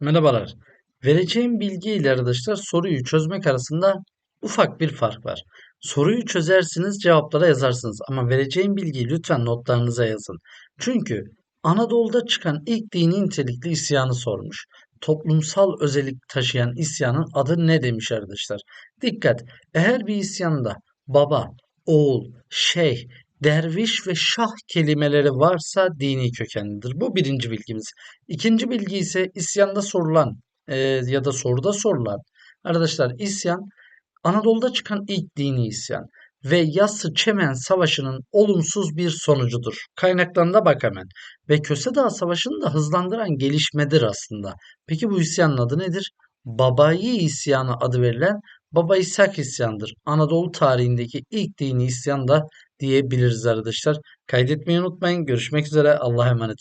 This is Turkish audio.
Merhabalar. Vereceğim bilgi ile arkadaşlar soruyu çözmek arasında ufak bir fark var. Soruyu çözersiniz, cevaplara yazarsınız ama vereceğim bilgiyi lütfen notlarınıza yazın. Çünkü Anadolu'da çıkan ilk dini nitelikli isyanı sormuş. Toplumsal özellik taşıyan isyanın adı ne demiş arkadaşlar? Dikkat! Eğer bir isyanda baba, oğul, şeyh, derviş ve şah kelimeleri varsa dini kökenlidir. Bu birinci bilgimiz. İkinci bilgi ise isyanda sorulan e, ya da soruda sorulan arkadaşlar isyan Anadolu'da çıkan ilk dini isyan ve Yassı Çemen Savaşı'nın olumsuz bir sonucudur. Kaynaklarına bak hemen. Ve Köse Dağı Savaşı'nı da hızlandıran gelişmedir aslında. Peki bu isyanın adı nedir? Babayi isyanı adı verilen Baba İshak isyanıdır. Anadolu tarihindeki ilk dini isyan da diyebiliriz arkadaşlar. Kaydetmeyi unutmayın. Görüşmek üzere. Allah'a emanet olun.